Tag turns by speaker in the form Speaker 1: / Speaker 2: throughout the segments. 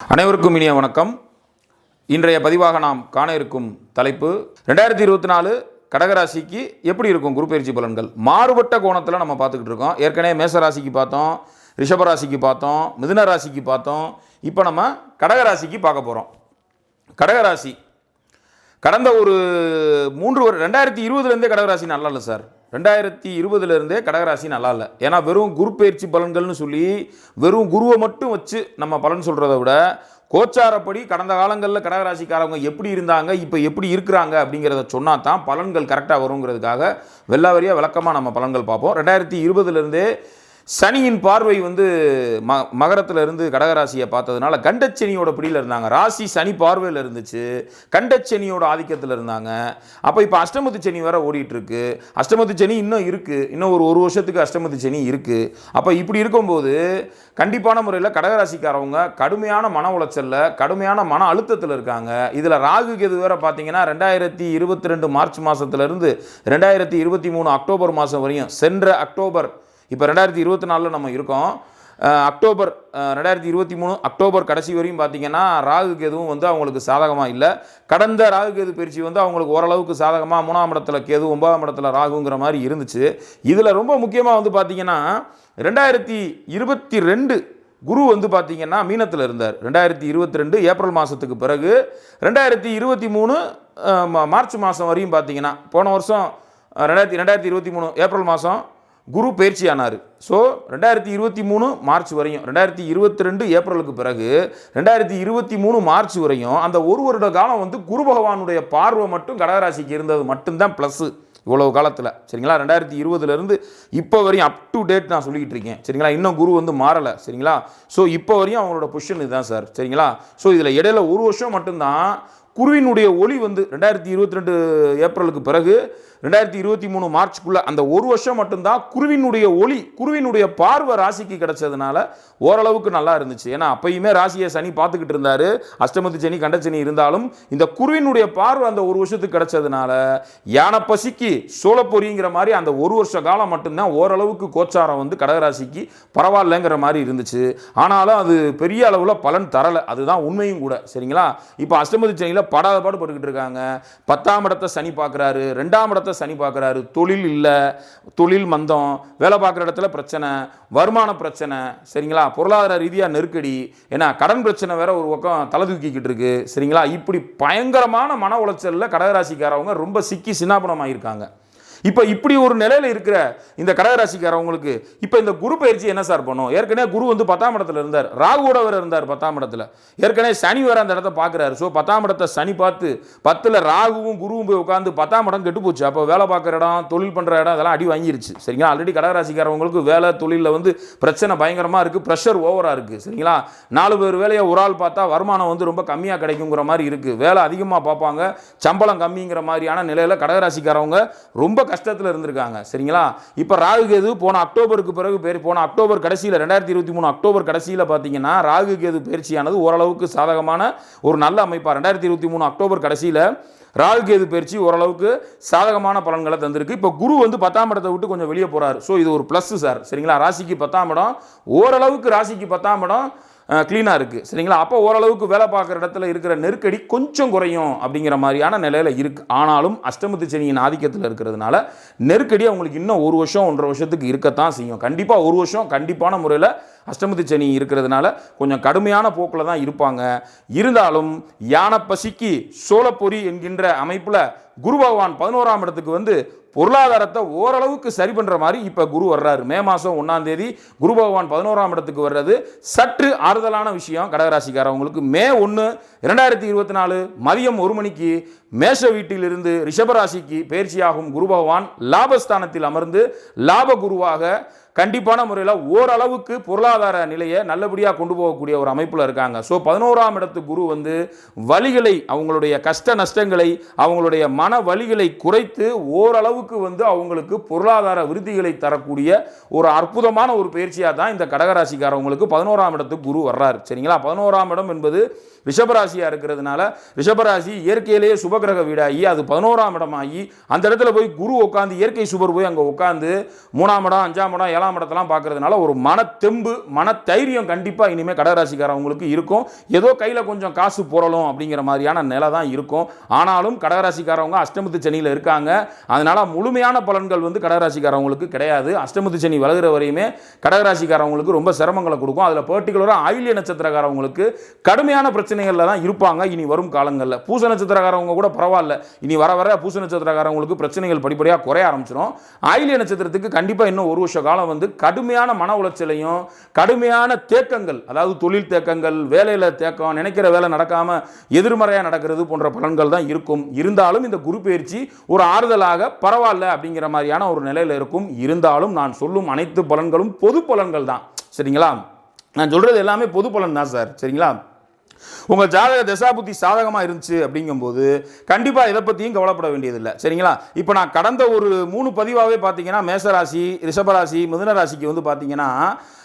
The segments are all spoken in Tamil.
Speaker 1: அனைவருக்கும் இனிய வணக்கம். இன்றைய பதிவாக நாம் காண இருக்கும் தலைப்பு ரெண்டாயிரத்தி இருபத்தி நாலு கடகராசிக்கு எப்படி இருக்கும் குரு பயிற்சி பலன்கள்? மாறுபட்ட கோணத்தில் நம்ம பார்த்துக்கிட்டு இருக்கோம். ஏற்கனவே மேசராசிக்கு பார்த்தோம் ரிஷபராசிக்கு பார்த்தோம் மிதுன ராசிக்கு பார்த்தோம். இப்போ நம்ம கடகராசிக்கு பார்க்க போகிறோம் கடகராசி கடந்த ஒரு மூன்று ஒரு ரெண்டாயிரத்தி இருபதுலேருந்தே கடகராசி நல்லா இல்லை சார். ரெண்டாயிரத்தி இருபதுலேருந்தே கடகராசி நல்லா இல்லை. ஏன்னா வெறும் குரு பயிற்சி பலன்கள்னு சொல்லி வெறும் குருவை மட்டும் வச்சு நம்ம பலன் சொல்கிறத விட கோச்சாரப்படி கடந்த காலங்களில் கடகராசிக்காரவங்க எப்படி இருந்தாங்க இப்போ எப்படி இருக்கிறாங்க அப்படிங்கிறத சொன்னால் தான் பலன்கள் கரெக்டாக வருங்கிறதுக்காக வெள்ளாவரியாக விளக்கமாக நம்ம பலன்கள் பார்ப்போம். ரெண்டாயிரத்தி இருபதுலேருந்தே சனியின் பார்வை வந்து ம மகரத்திலிருந்து கடகராசியை பார்த்ததுனால கண்டச்சனியோட பிடியில் இருந்தாங்க. ராசி சனி பார்வையில் இருந்துச்சு. கண்டச்சனியோட ஆதிக்கத்தில் இருந்தாங்க. அப்போ இப்போ அஷ்டமத்து சனி வேற ஓடிட்டுருக்கு. அஷ்டமத்து சனி இன்னும் இருக்குது இன்னும் ஒரு ஒரு வருஷத்துக்கு அஷ்டமத்து சனி இருக்குது அப்போ இப்படி இருக்கும்போது கண்டிப்பான முறையில் கடகராசிக்காரவங்க கடுமையான மன உளைச்சலில் கடுமையான மன அழுத்தத்தில் இருக்காங்க. இதில் ராகு கெது வேற பார்த்தீங்கன்னா ரெண்டாயிரத்தி இருபத்தி ரெண்டு மார்ச் மாதத்துலேருந்து ரெண்டாயிரத்தி இருபத்தி மூணு அக்டோபர் மாதம் வரையும் சென்ற அக்டோபர் இப்போ ரெண்டாயிரத்தி இருபத்தி நாலில் நம்ம இருக்கோம். அக்டோபர் ரெண்டாயிரத்தி இருபத்தி மூணு அக்டோபர் கடைசி வரையும் பார்த்தீங்கன்னா ராகு கேதுவும் வந்து அவங்களுக்கு சாதகமாக இல்லை. கடந்த ராகு கேது பயிற்சி வந்து அவங்களுக்கு ஓரளவுக்கு சாதகமாக மூணாம் இடத்துல கேது ஒன்பதாம் இடத்துல ராகுங்கிற மாதிரி இருந்துச்சு. இதில் ரொம்ப முக்கியமாக வந்து பார்த்தீங்கன்னா ரெண்டாயிரத்தி இருபத்தி ரெண்டு குரு வந்து பார்த்தீங்கன்னா மீனத்தில் இருந்தார். ரெண்டாயிரத்தி இருபத்தி ரெண்டு ஏப்ரல் மாதத்துக்கு பிறகு ரெண்டாயிரத்தி இருபத்தி மூணு மா- மார்ச் மாதம் வரையும் பார்த்தீங்கன்னா போன வருஷம் ரெண்டாயிரத்தி ரெண்டாயிரத்தி இருபத்தி மூணு ஏப்ரல் மாதம் குரு பயிற்சி ஆனார் ஸோ ரெண்டாயிரத்தி இருபத்தி மூணு மார்ச் வரையும் ரெண்டாயிரத்தி இருபத்தி ரெண்டு ஏப்ரலுக்கு பிறகு ரெண்டாயிரத்தி இருபத்தி மூணு மார்ச் வரையும் அந்த ஒரு வருட காலம் வந்து குரு பகவானுடைய பார்வை மட்டும் கடகராசிக்கு இருந்தது மட்டும்தான் ப்ளஸ்ஸு இவ்வளவு காலத்தில். சரிங்களா? ரெண்டாயிரத்தி இருபதுலேருந்து இப்போ வரையும் அப் டு டேட் நான் சொல்லிக்கிட்டு இருக்கேன். சரிங்களா? இன்னும் குரு வந்து மாறலை. சரிங்களா? ஸோ இப்போ வரையும் அவங்களோட பொசிஷன் இதுதான் சார் சரிங்களா? ஸோ இதில் இடையில ஒரு வருஷம் மட்டும்தான் குருவினுடைய ஒளி வந்து ரெண்டாயிரத்தி இருபத்தி ரெண்டு ஏப்ரலுக்கு பிறகு ரெண்டாயிரத்தி இருபத்தி மூணு மார்ச்சுக்குள்ள அந்த ஒரு வருஷம் மட்டும்தான் குருவினுடைய ஒளி குருவினுடைய பார்வை ராசிக்கு கிடைச்சதுனால ஓரளவுக்கு நல்லா இருந்துச்சு. ஏன்னா அப்பயுமே ராசியை சனி பார்த்துக்கிட்டு இருந்தாரு. அஷ்டமத்து சனி கண்டச்சனி இருந்தாலும் இந்த குருவினுடைய பார்வை அந்த ஒரு வருஷத்துக்கு கிடைச்சதுனால யானை பசிக்கு சோளப்பொரிங்கிற மாதிரி அந்த ஒரு வருஷ காலம் மட்டும்தான் ஓரளவுக்கு கோச்சாரம் வந்து கடகராசிக்கு பரவாயில்லைங்கிற மாதிரி இருந்துச்சு. ஆனாலும் அது பெரிய அளவில் பலன் தரலை. அதுதான் உண்மையும் கூட. சரிங்களா? இப்போ அஷ்டமதி சனியில் படாத பாடுபட்டுக்கிட்டு இருக்காங்க. பத்தாம் இடத்தை சனி பார்க்குறாரு. ரெண்டாம் இடத்தை சனி பார்க்குறாரு. தொழில் இல்லை. தொழில் மந்தம். வேலை பார்க்குற இடத்துல பிரச்சனை. வருமான பிரச்சனை. சரிங்களா? பொருளாதார ரீதியாக நெருக்கடி. ஏன்னா கடன் பிரச்சனை வேற ஒரு பக்கம் தலை தூக்கிக்கிட்டு இருக்கு. சரிங்களா? இப்படி பயங்கரமான மன உளைச்சலில் கடகராசிக்காரவங்க ரொம்ப சிக்கி சின்னாபனமாயிருக்காங்க. இப்போ இப்படி ஒரு நிலையில் இருக்கிற இந்த கடகராசிக்காரவங்களுக்கு இப்போ இந்த குரு பயிற்சி என்ன சார் பண்ணும்? ஏற்கனவே குரு வந்து பத்தாம் இடத்துல இருந்தார். ராகுவோட வேற இருந்தார் பத்தாம் இடத்துல. ஏற்கனவே சனி வேறு அந்த இடத்த பார்க்குறாரு. ஸோ பத்தாம் இடத்தை சனி பார்த்து பத்தில் ராகுவும் குருவும் போய் உட்காந்து பத்தாம் இடம் கெட்டு போச்சு. அப்போ வேலை பார்க்குற இடம் தொழில் பண்ணுற இடம் அதெல்லாம் அடி வாங்கிருச்சு. சரிங்களா? ஆல்ரெடி கடகராசிக்காரவங்களுக்கு வேலை தொழிலில் வந்து பிரச்சனை பயங்கரமாக இருக்குது ப்ரெஷர் ஓவராக இருக்குது சரிங்களா? நாலு பேர் வேலையை ஒரு ஆள் பார்த்தா வருமானம் வந்து ரொம்ப கம்மியாக கிடைக்குங்கிற மாதிரி இருக்குது வேலை அதிகமாக பார்ப்பாங்க. சம்பளம் கம்மிங்கிற மாதிரியான நிலையில் கடகராசிக்காரவங்க ரொம்ப கஷ்டத்தில் இருந்திருக்காங்க. சரிங்களா? இப்போ ராகு கேது போன அக்டோபருக்கு பிறகு பேர் போன அக்டோபர் கடைசியில் ரெண்டாயிரத்தி இருபத்தி மூணு அக்டோபர் கடைசியில் பார்த்தீங்கன்னா ராகு கேது பயிற்சியானது ஓரளவுக்கு சாதகமான ஒரு நல்ல அமைப்பாக ரெண்டாயிரத்தி இருபத்தி மூணு அக்டோபர் கடைசியில் ராகு கேது பயிற்சி ஓரளவுக்கு சாதகமான பலன்களை தந்திருக்கு. இப்போ குரு வந்து பத்தாம் இடத்தை விட்டு கொஞ்சம் வெளியே போகிறார் ஸோ இது ஒரு ப்ளஸ் சார் சரிங்களா? ராசிக்கு பத்தாம் இடம். ஓரளவுக்கு ராசிக்கு பத்தாம் இடம். க்ளீனாக இருக்குது சரிங்களா? அப்போ ஓரளவுக்கு வேலை பார்க்குற இடத்துல இருக்கிற நெருக்கடி கொஞ்சம் குறையும் அப்படிங்கிற மாதிரியான நிலையில் இருக்குது ஆனாலும் அஷ்டமத்து சனியின் ஆதிக்கத்தில் இருக்கிறதுனால நெருக்கடி அவங்களுக்கு இன்னும் ஒரு வருஷம் ஒன்றரை வருஷத்துக்கு இருக்கத்தான் செய்யும். கண்டிப்பாக ஒரு வருஷம் கண்டிப்பான முறையில் அஷ்டமதி சனி இருக்கிறதுனால கொஞ்சம் கடுமையான போக்கில் தான் இருப்பாங்க. இருந்தாலும் யானை பசிக்கு சோழப்பொறி என்கின்ற அமைப்பில் குரு பகவான் பதினோராம் இடத்துக்கு வந்து பொருளாதாரத்தை ஓரளவுக்கு சரி பண்ணுற மாதிரி இப்போ குரு வர்றாரு. மே மாதம் ஒன்றாம் தேதி குரு பகவான் பதினோராம் இடத்துக்கு வர்றது சற்று ஆறுதலான விஷயம் கடகராசிக்காரவங்களுக்கு. மே ஒன்று இரண்டாயிரத்தி இருபத்தி நாலு மதியம் ஒரு மணிக்கு மேஷ வீட்டிலிருந்து ரிஷபராசிக்கு பயிற்சியாகும் குரு பகவான் லாபஸ்தானத்தில் அமர்ந்து லாப குருவாக கண்டிப்பான முறையில் ஓரளவுக்கு பொருளாதார நிலையை நல்லபடியாக கொண்டு போகக்கூடிய ஒரு அமைப்பில் இருக்காங்க. ஸோ பதினோராம் இடத்து குரு வந்து வழிகளை அவங்களுடைய கஷ்ட நஷ்டங்களை அவங்களுடைய மன வலிகளை குறைத்து ஓரளவுக்கு வந்து அவங்களுக்கு பொருளாதார விருத்திகளை தரக்கூடிய ஒரு அற்புதமான ஒரு பயிற்சியாக தான் இந்த கடகராசிக்காரவங்களுக்கு பதினோராம் இடத்துக்கு குரு வர்றாரு. சரிங்களா? பதினோராம் இடம் என்பது ரிஷபராசியாக இருக்கிறதுனால ரிஷபராசி இயற்கையிலேயே சுபகிரக வீடாகி அது பதினோராம் இடமாகி அந்த இடத்துல போய் குரு உட்காந்து இயற்கை சுபர் போய் அங்கே உட்காந்து மூணாம் இடம் அஞ்சாம் இடம் ஏழாம் ஆறாம் இடத்தெல்லாம் பார்க்கறதுனால ஒரு மன தெம்பு மன தைரியம் கண்டிப்பாக இனிமேல் கடகராசிக்காரவங்களுக்கு இருக்கும். ஏதோ கையில் கொஞ்சம் காசு புரளும் அப்படிங்கிற மாதிரியான நிலை தான் இருக்கும். ஆனாலும் கடகராசிக்காரவங்க அஷ்டமத்து சனியில் இருக்காங்க. அதனால முழுமையான பலன்கள் வந்து கடகராசிக்காரவங்களுக்கு கிடையாது. அஷ்டமத்து சனி வளர்கிற வரையுமே கடகராசிக்காரவங்களுக்கு ரொம்ப சிரமங்களை கொடுக்கும். அதில் பர்டிகுலராக ஆயிலிய நட்சத்திரக்காரவங்களுக்கு கடுமையான பிரச்சனைகளில் தான் இருப்பாங்க இனி வரும் காலங்களில். பூச நட்சத்திரக்காரவங்க கூட பரவாயில்ல. இனி வர வர பூச நட்சத்திரக்காரவங்களுக்கு பிரச்சனைகள் படிப்படியாக குறைய ஆரம்பிச்சிடும் ஆயிலிய நட்சத்திரத்துக்கு கண்டிப்பாக இன்னும் ஒரு வருஷ காலம் வந்து வந்து கடுமையான மன உளைச்சலையும் கடுமையான தேக்கங்கள் அதாவது தொழில் தேக்கங்கள் வேலையில் தேக்கம் நினைக்கிற வேலை நடக்காமல் எதிர்மறையாக நடக்கிறது போன்ற பலன்கள் தான் இருக்கும். இருந்தாலும் இந்த குரு பயிற்சி ஒரு ஆறுதலாக பரவாயில்ல அப்படிங்கிற மாதிரியான ஒரு நிலையில் இருக்கும். இருந்தாலும் நான் சொல்லும் அனைத்து பலன்களும் பொது பலன்கள் தான். சரிங்களா? நான் சொல்கிறது எல்லாமே பொது பலன் தான் சார். சரிங்களா? உங்கள் ஜாதக தசாபுத்தி சாதகமாக இருந்துச்சு அப்படிங்கும்போது கண்டிப்பாக இதை பற்றியும் கவலைப்பட வேண்டியதில்லை. சரிங்களா? இப்போ நான் கடந்த ஒரு மூணு பதிவாகவே பார்த்தீங்கன்னா மேசராசி ரிஷபராசி மிதுன ராசிக்கு வந்து பார்த்தீங்கன்னா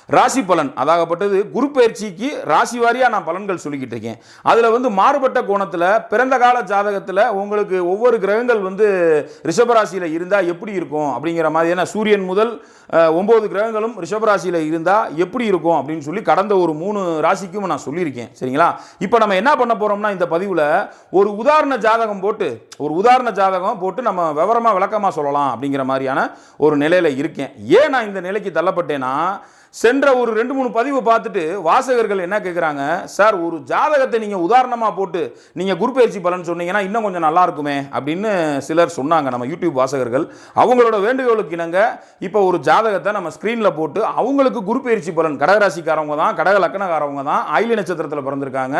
Speaker 1: ராசி பலன். அதாகப்பட்டது குரு பயிற்சிக்கு ராசி வாரியாக நான் பலன்கள் சொல்லிக்கிட்டு இருக்கேன். அதில் வந்து மாறுபட்ட கோணத்தில் பிறந்த கால ஜாதகத்தில் உங்களுக்கு ஒவ்வொரு கிரகங்கள் வந்து ரிஷபராசியில் இருந்தால் எப்படி இருக்கும் அப்படிங்கிற மாதிரியான சூரியன் முதல் ஒம்பது கிரகங்களும் ரிஷபராசியில் இருந்தால் எப்படி இருக்கும் அப்படின்னு சொல்லி கடந்த ஒரு மூணு ராசிக்கும் நான் சொல்லியிருக்கேன். சரிங்களா? இப்போ நம்ம என்ன பண்ண போகிறோம்னா இந்த பதிவில் ஒரு உதாரண ஜாதகம் போட்டு ஒரு உதாரண ஜாதகம் போட்டு நம்ம விவரமாக விளக்கமாக சொல்லலாம் அப்படிங்கிற மாதிரியான ஒரு நிலையில் இருக்கேன். ஏன் நான் இந்த நிலைக்கு தள்ளப்பட்டேன்னா சென்ற ஒரு ரெண்டு மூணு பதிவு பார்த்துட்டு வாசகர்கள் என்ன கேட்குறாங்க சார் ஒரு ஜாதகத்தை நீங்கள் உதாரணமாக போட்டு நீங்கள் குருப்பெயர்ச்சி பலன் சொன்னீங்கன்னா இன்னும் கொஞ்சம் நல்லா இருக்குமே அப்படின்னு சிலர் சொன்னாங்க நம்ம யூடியூப் வாசகர்கள். அவங்களோட வேண்டுகோளுக்கு இணங்க இப்போ ஒரு ஜாதகத்தை நம்ம ஸ்க்ரீனில் போட்டு அவங்களுக்கு குருப்பெயர்ச்சி பலன் கடகராசிக்காரவங்க தான் கடக லக்கணக்காரவங்க தான் ஆயிலி நட்சத்திரத்தில் பிறந்திருக்காங்க.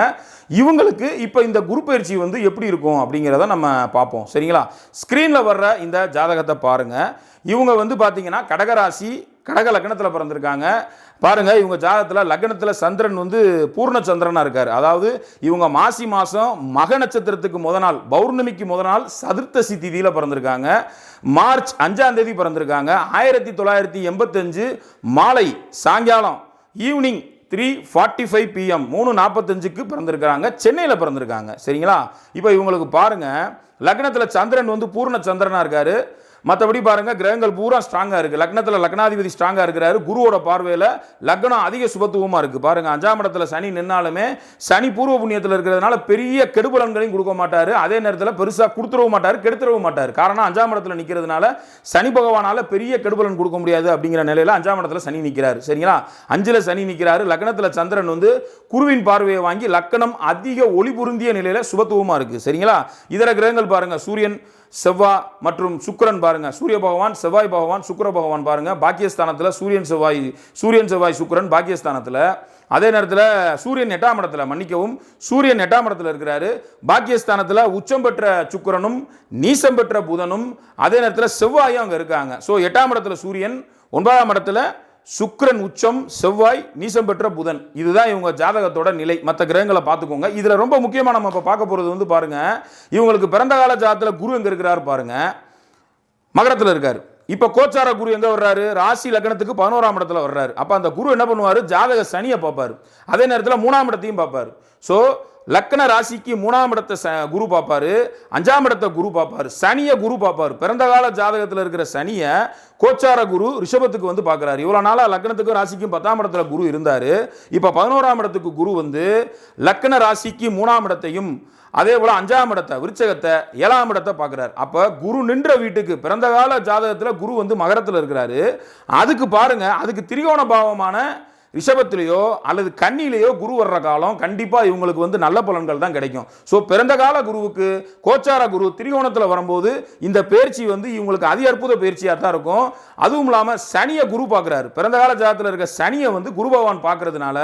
Speaker 1: இவங்களுக்கு இப்போ இந்த குருப்பெயர்ச்சி வந்து எப்படி இருக்கும் அப்படிங்கிறத நம்ம பார்ப்போம். சரிங்களா? ஸ்க்ரீனில் வர்ற இந்த ஜாதகத்தை பாருங்கள் இவங்க வந்து பார்த்தீங்கன்னா கடகராசி கடக லக்னத்தில் பிறந்திருக்காங்க. பாருங்க இவங்க ஜாதகத்தில் லக்னத்தில் சந்திரன் வந்து பூர்ண சந்திரனாக இருக்கார். அதாவது இவங்க மாசி மாதம் மக நட்சத்திரத்துக்கு முத நாள் பௌர்ணமிக்கு முத நாள் சதுர்த்தசி திதியில் பிறந்திருக்காங்க. மார்ச் அஞ்சாம் தேதி பிறந்திருக்காங்க. ஆயிரத்தி தொள்ளாயிரத்தி எண்பத்தஞ்சு மாலை சாயங்காலம் evening three forty five P M மூணு நாற்பத்தஞ்சுக்கு பிறந்திருக்கிறாங்க சென்னையில் பிறந்திருக்காங்க. சரிங்களா? இப்போ இவங்களுக்கு பாருங்கள் லக்னத்தில் சந்திரன் வந்து பூர்ண சந்திரனாக இருக்கார். மற்றபடி பாருங்க கிரகங்கள் பூரா ஸ்ட்ராங்காக இருக்குது லக்னத்தில் லக்னாதிபதி ஸ்ட்ராங்காக இருக்கிறாரு. குருவோட பார்வையில் லக்னம் அதிக சுபத்துவமாக இருக்குது பாருங்க அஞ்சாம் இடத்துல சனி நின்னாலுமே சனி பூர்வ புண்ணியத்தில் இருக்கிறதுனால பெரிய கெடுபலன்களையும் கொடுக்க மாட்டார். அதே நேரத்தில் பெருசாக கொடுத்துடவும் மாட்டார் கெடுத்துடவும் மாட்டார். காரணம் அஞ்சாம் இடத்துல நிற்கிறதுனால சனி பகவானால பெரிய கெடுபலன் கொடுக்க முடியாது அப்படிங்கிற நிலையில் அஞ்சாம் இடத்துல சனி நிற்கிறார் சரிங்களா? அஞ்சில் சனி நிற்கிறாரு லக்னத்தில் சந்திரன் வந்து குருவின் பார்வையை வாங்கி லக்கணம் அதிக ஒளி பொருந்திய நிலையில் சுபத்துவமாக இருக்குது சரிங்களா? இதர கிரகங்கள் பாருங்க சூரியன் செவ்வாய் மற்றும் சுக்கரன் பாருங்க. சூரிய பகவான் செவ்வாய் பகவான் சுக்கர பகவான் பாருங்க. பாக்கியஸ்தானத்தில் சூரியன் செவ்வாய் சூரியன் செவ்வாய் சுக்கரன் பாக்கியஸ்தானத்தில். அதே நேரத்தில் சூரியன் எட்டாம் இடத்துல மன்னிக்கவும். சூரியன் எட்டாம் இடத்துல இருக்கிறாரு. பாக்கியஸ்தானத்தில் உச்சம் பெற்ற சுக்கரனும் நீசம் பெற்ற புதனும் அதே நேரத்தில் செவ்வாயும் அங்கே இருக்காங்க. ஸோ எட்டாம் இடத்துல சூரியன் ஒன்பதாம் இடத்துல சுக்ரன் உச்சம் செவ்வாய் நீசம் பெற்ற புதன். இதுதான் இவங்க ஜாதகத்தோட நிலை. மற்ற கிரகங்களை பார்த்துக்கோங்க. இதில் ரொம்ப முக்கியமாக நம்ம இப்போ பார்க்க போகிறது வந்து பாருங்கள் இவங்களுக்கு பிறந்த கால ஜாதத்தில் குரு எங்கே இருக்கிறாரு பாருங்கள் மகரத்தில் இருக்கார். இப்போ கோச்சார குரு எங்கே வர்றாரு? ராசி லக்னத்துக்கு பதினோராம் இடத்துல வர்றாரு. அப்போ அந்த குரு என்ன பண்ணுவார்? ஜாதக சனியை பார்ப்பார். அதே நேரத்தில் மூணாம் இடத்தையும் பார்ப்பாரு. ஸோ லக்ன ராசிக்கு மூணாம் இடத்தை ச குரு பார்ப்பாரு. அஞ்சாம் இடத்தை குரு பார்ப்பாரு. சனியை குரு பார்ப்பார். பிறந்த கால ஜாதகத்தில் இருக்கிற சனியை கோச்சார குரு ரிஷபத்துக்கு வந்து பார்க்குறாரு. இவ்வளோ நாளாக லக்னத்துக்கும் ராசிக்கும் பத்தாம் இடத்துல குரு இருந்தார். இப்போ பதினோராம் இடத்துக்கு குரு வந்து லக்ன ராசிக்கு மூணாம் இடத்தையும் அதே போல் அஞ்சாம் இடத்தை விருச்சகத்தை ஏழாம் இடத்தை பார்க்குறாரு. அப்போ குரு நின்ற வீட்டுக்கு பிறந்த கால ஜாதகத்தில் குரு வந்து மகரத்தில் இருக்கிறாரு. அதுக்கு பாருங்கள் அதுக்கு திரிகோண பாவமான ரிஷபத்திலேயோ அல்லது கன்னியிலேயோ குரு வர்ற காலம் கண்டிப்பாக இவங்களுக்கு வந்து நல்ல பலன்கள் தான் கிடைக்கும். ஸோ பிறந்த கால குருவுக்கு கோச்சார குரு திரிகோணத்தில் வரும்போது இந்த பயிற்சி வந்து இவங்களுக்கு அதி அற்புத பயிற்சியாக தான் இருக்கும். அதுவும் இல்லாமல் சனியை குரு பார்க்குறாரு. பிறந்த கால ஜாதத்தில் இருக்க சனியை வந்து குரு பகவான் பார்க்கறதுனால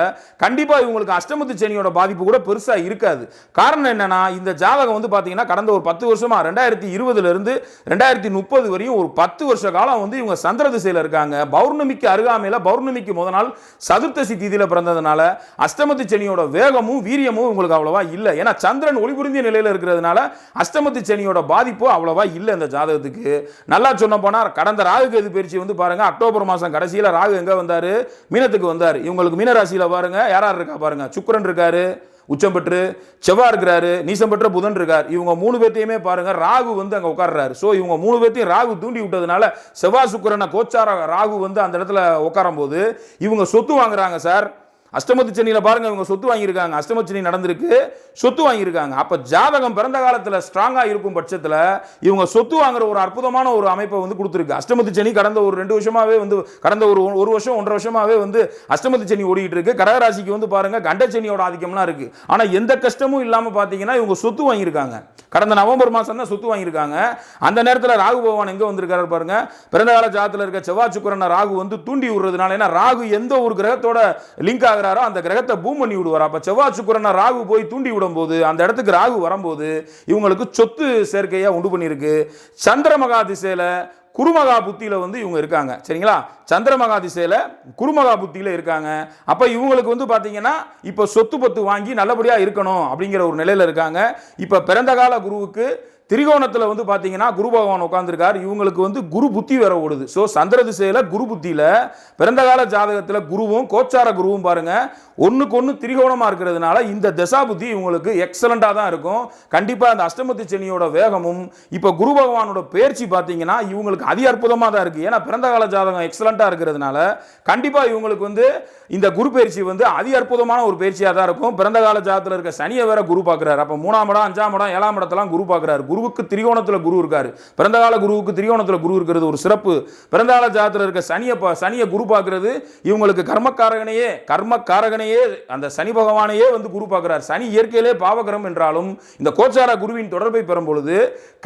Speaker 1: கண்டிப்பாக இவங்களுக்கு அஷ்டமத்து சனியோட பாதிப்பு கூட பெருசாக இருக்காது. காரணம் என்னென்னா இந்த ஜாதகம் வந்து பார்த்தீங்கன்னா கடந்த ஒரு பத்து வருஷமாக ரெண்டாயிரத்தி இருபதுலேருந்து ரெண்டாயிரத்தி முப்பது வரையும் ஒரு பத்து வருஷ காலம் வந்து இவங்க சந்திர திசையில் இருக்காங்க. பௌர்ணமிக்கு அருகாமையில் பௌர்ணமிக்கு முத நாள் சதுர்த்தசி தீதியில் பிறந்ததுனால அஷ்டமத்து சனியோட வேகமும் வீரியமும் உங்களுக்கு அவ்வளவா இல்லை. ஏன்னா சந்திரன் ஒளிபுரிந்திய நிலையில் இருக்கிறதுனால அஷ்டமத்து சனியோட பாதிப்பு அவ்வளவா இல்லை இந்த ஜாதகத்துக்கு. நல்லா சொன்ன போனால் கடந்த ராகு கேது பயிற்சி வந்து பாருங்க அக்டோபர் மாதம் கடைசியில் ராகு எங்கே வந்தார்? மீனத்துக்கு வந்தார். இவங்களுக்கு மீனராசியில் பாருங்க யாரார் இருக்கா பாருங்க? சுக்கரன் இருக்காரு. உச்சம் பெற்று செவ்வாய் இருக்கிறாரு நீசம் பெற்ற புதன் இருக்கார். இவங்க மூணு பேர்த்தையுமே பாருங்க ராகு வந்து அங்கே உட்கார்றாரு. ஸோ இவங்க மூணு பேர்த்தையும் ராகு தூண்டி விட்டதுனால செவ்வாய் சுக்கரனை கோச்சார ராகு வந்து அந்த இடத்துல உட்காரும் போது இவங்க சொத்து வாங்குறாங்க சார். அஷ்டமத்து சனியில் பாருங்க இவங்க சொத்து வாங்கியிருக்காங்க. அஷ்டமத்து சனி நடந்திருக்கு சொத்து வாங்கியிருக்காங்க. அப்போ ஜாதகம் பிறந்த காலத்தில் ஸ்ட்ராங்காக இருக்கும் பட்சத்தில் இவங்க சொத்து வாங்குற ஒரு அற்புதமான ஒரு அமைப்பை வந்து கொடுத்துருக்கு. அஷ்டமத்து சனி கடந்த ஒரு ரெண்டு வருஷமாவே வந்து கடந்த ஒரு ஒரு வருஷம் ஒன்றரை வருஷமாவே வந்து அஷ்டமத்து சனி ஓடிட்டு இருக்கு. கடகராசிக்கு வந்து பாருங்க கண்டச்சனியோட ஆதிக்கம்லாம் இருக்கு. ஆனால் எந்த கஷ்டமும் இல்லாமல் பார்த்தீங்கன்னா இவங்க சொத்து வாங்கியிருக்காங்க. கடந்த நவம்பர் மாதம் தான் சொத்து வாங்கியிருக்காங்க. அந்த நேரத்தில் ராகு பகவான் எங்கே வந்திருக்காரு பாருங்க பிறந்த கால ஜாதத்தில் இருக்க செவ்வாய் சுக்கரனை ராகு வந்து தூண்டி விடுறதுனால ஏன்னா ராகு எந்த ஒரு கிரகத்தோட லிங்க் ஆகிறாரோ அந்த கிரகத்தை பூம் பண்ணி விடுவார். அப்போ செவ்வாய் சுக்கரனை ராகு போய் தூண்டி விடும்போது அந்த இடத்துக்கு ராகு வரும்போது இவங்களுக்கு சொத்து சேர்க்கையாக உண்டு பண்ணியிருக்கு. சந்திரமகா திசையில் குருமகா புத்தியில் வந்து இவங்க இருக்காங்க. சரிங்களா? சந்திரமகா திசையில் குருமகா புத்தியில் இருக்காங்க. அப்போ இவங்களுக்கு வந்து பார்த்தீங்கன்னா இப்போ சொத்து பத்து வாங்கி நல்லபடியாக இருக்கணும் அப்படிங்கிற ஒரு நிலையில் இருக்காங்க. இப்போ பிறந்த கால குருவுக்கு திரிகோணத்தில் வந்து பார்த்தீங்கன்னா குரு பகவான் உட்காந்துருக்கார் இவங்களுக்கு வந்து குரு புத்தி வேற ஓடுது. ஸோ சந்திர திசையில் குரு புத்தியில் பிறந்த கால ஜாதகத்தில் குருவும் கோச்சார குருவும் பாருங்கள் ஒன்றுக்கு ஒன்று திரிகோணமாக இருக்கிறதுனால இந்த தசா புத்தி இவங்களுக்கு எக்ஸலண்ட்டாக தான் இருக்கும். கண்டிப்பாக அந்த அஷ்டமத்து சனியோட வேகமும் இப்போ குரு பகவானோட பயிற்சி பார்த்தீங்கன்னா இவங்களுக்கு அதி அற்புதமாக தான் இருக்குது ஏன்னா பிறந்த கால ஜாதகம் எக்ஸலண்ட்டாக இருக்கிறதுனால கண்டிப்பாக இவங்களுக்கு வந்து இந்த குரு பயிற்சி வந்து அதி அற்புதமான ஒரு பயிற்சியாக தான் இருக்கும். பிறந்த கால ஜாதத்தில் இருக்க சனியை வேற குரு பார்க்குறாரு அப்போ மூணாம் இடம் அஞ்சாம் இடம் ஏழாம் இடத்தெல்லாம் குரு பார்க்குறாரு குருவுக்கு திரிகோணத்தில் குரு இருக்காரு. பிறந்த கால குருவுக்கு திரிகோணத்தில் குரு இருக்கிறது ஒரு சிறப்பு. பிறந்தகால ஜாதத்தில் இருக்க சனியை பா சனியை குரு பார்க்கறது இவங்களுக்கு கர்மக்காரகனையே கர்மக்காரகனையே அந்த சனி பகவானையே வந்து குரு பார்க்குறாரு. சனி இயற்கையிலே பாவகரம் என்றாலும் இந்த கோச்சார குருவின் தொடர்பை பெறும் பொழுது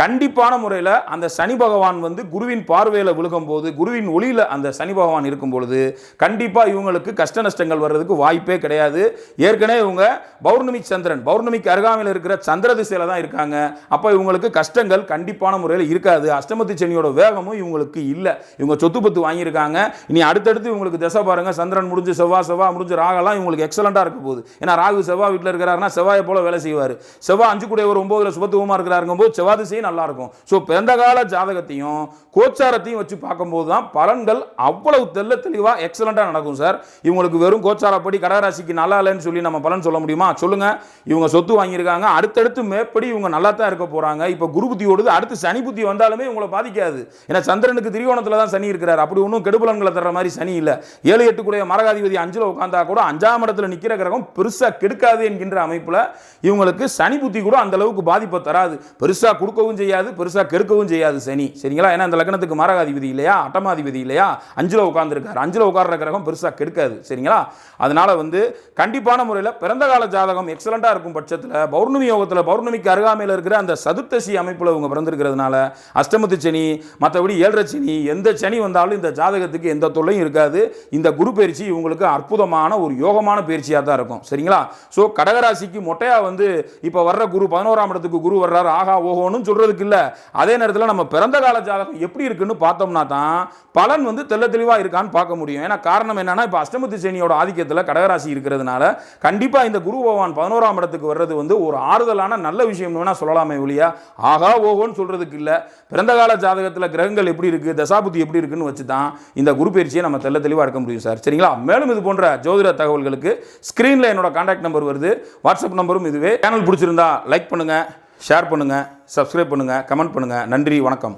Speaker 1: கண்டிப்பான முறையில் அந்த சனி பகவான் வந்து குருவின் பார்வையில் விழுகும் போது குருவின் ஒளியில் அந்த சனி பகவான் இருக்கும் பொழுது கண்டிப்பாக இவங்களுக்கு கஷ்ட நஷ்டங்கள் வர்றதுக்கு வாய்ப்பே கிடையாது. ஏற்கனவே இவங்க பௌர்ணமி சந்திரன் பௌர்ணமிக்கு அருகாமையில் இருக்கிற சந்திர திசையில் தான் இருக்காங்க. அப்போ இவங்களுக்கு கஷ்டங்கள் கண்டிப்பான முறையில் இருக்காது. அஷ்டமத்து சனியோட வேகமும் இவங்களுக்கு இல்லை. இவங்க சொத்து பத்து வாங்கியிருக்காங்க. இனி அடுத்தடுத்து இவங்களுக்கு திசை பாருங்க. சந்திரன் முடிஞ்சு செவ்வாய் செவ்வாய் முடிஞ்சு ராகெல்லாம் இவங்களுக்கு எக்ஸலண்ட்டாக இருக்க போகுது. ஏன்னா ராகு செவ்வா வீட்டில் இருக்கிறாருன்னா செவ்வாயை போல வேலை செய்வார். செவ்வாய் அஞ்சு கூட ஒரு ஒன்பதுல சுபத்துவமாக இருக்கிறாருங்கும் போது செவ்வாய் திசையும் நல்லா இருக்கும். ஸோ பிறந்த கால ஜாதகத்தையும் கோச்சாரத்தையும் வச்சு பார்க்கும்போது தான் பலன்கள் அவ்வளவு தெல்ல தெளிவாக எக்ஸலண்ட்டாக நடக்கும் சார் இவங்களுக்கு வெறும் கோச்சாரப்படி கடகராசிக்கு நல்லா இல்லைன்னு சொல்லி நம்ம பலன் சொல்ல முடியுமா? சொல்லுங்க. இவங்க சொத்து வாங்கியிருக்காங்க. அடுத்தடுத்து மேற்படி இவங்க நல்லா தான் இருக்க போகிறாங்க இப்போ குரு புத்தி ஓடுது அடுத்து சனி புத்தி வந்தாலுமே உங்களை பாதிக்காது. ஏன்னா சந்திரனுக்கு திரிகோணத்தில் தான் சனி இருக்கிறார். அப்படி ஒன்றும் கெடுபலன்களை தர்ற மாதிரி சனி இல்லை. ஏழு எட்டு கூடிய மரகாதிபதி அஞ்சில் உட்காந்தா கூட அஞ்சாம் இடத்துல நிற்கிற கிரகம் பெருசாக கெடுக்காது என்கின்ற அமைப்பில் இவங்களுக்கு சனி புத்தி கூட அந்த அளவுக்கு பாதிப்பை தராது. பெருசாக கொடுக்கவும் செய்யாது பெருசாக கெடுக்கவும் செய்யாது சனி. சரிங்களா? ஏன்னா அந்த லக்னத்துக்கு மரகாதிபதி இல்லையா? அட்டமாதிபதி இல்லையா? அஞ்சில் உட்கார்ந்துருக்காரு. அஞ்சில் உட்கார்ற கிரகம் பெருசாக கெடுக்காது. சரிங்களா? அதனால் வந்து கண்டிப்பான முறையில் பிறந்த கால ஜாதகம் எக்ஸலண்டா இருக்கும் பட்சத்தில் பௌர்ணமி யோகத்தில் பௌர்ணமிக்கு அருகாமையில் இருக்கிற அந்த சதுர்த்த சதுர்த்தசி அமைப்பில் இவங்க பிறந்திருக்கிறதுனால அஷ்டமத்து சனி மற்றபடி ஏழரை சனி எந்த சனி வந்தாலும் இந்த ஜாதகத்துக்கு எந்த தொல்லையும் இருக்காது. இந்த குரு பயிற்சி இவங்களுக்கு அற்புதமான ஒரு யோகமான பயிற்சியாக தான் இருக்கும். சரிங்களா? ஸோ கடகராசிக்கு மொட்டையா வந்து இப்போ வர்ற குரு பதினோராம் இடத்துக்கு குரு வர்றாரு. ஆகா ஓஹோன்னு சொல்றதுக்கு இல்லை. அதே நேரத்தில் நம்ம பிறந்த கால ஜாதகம் எப்படி இருக்குன்னு பார்த்தோம்னா தான் பலன் வந்து தெள்ள தெளிவாக இருக்கான்னு பார்க்க முடியும். ஏன்னா காரணம் என்னன்னா இப்போ அஷ்டமத்து சனியோட ஆதிக்கத்தில் கடகராசி இருக்கிறதுனால கண்டிப்பாக இந்த குரு பகவான் பதினோராம் இடத்துக்கு வர்றது வந்து ஒரு ஆறுதலான நல்ல விஷயம்னு வேணால் சொல்லலாமே ஒழியா ஆகா ஓகோன்னு சொல்கிறதுக்கு இல்லை. பிறந்த கால ஜாதகத்தில் கிரகங்கள் எப்படி இருக்குது தசாபுத்தி எப்படி இருக்குன்னு வச்சு தான் இந்த குரு பயிற்சியை நம்ம தெள்ள தெளிவாக இருக்க முடியும் சார். சரிங்களா? மேலும் இது போன்ற ஜோதிட தகவல்களுக்கு ஸ்க்ரீனில் என்னோட காண்டாக்ட் நம்பர் வருது. வாட்ஸ்அப் நம்பரும் இதுவே. சேனல் பிடிச்சிருந்தா லைக் பண்ணுங்கள் ஷேர் பண்ணுங்கள் சப்ஸ்கிரைப் பண்ணுங்க கமெண்ட் பண்ணுங்கள் நன்றி வணக்கம்.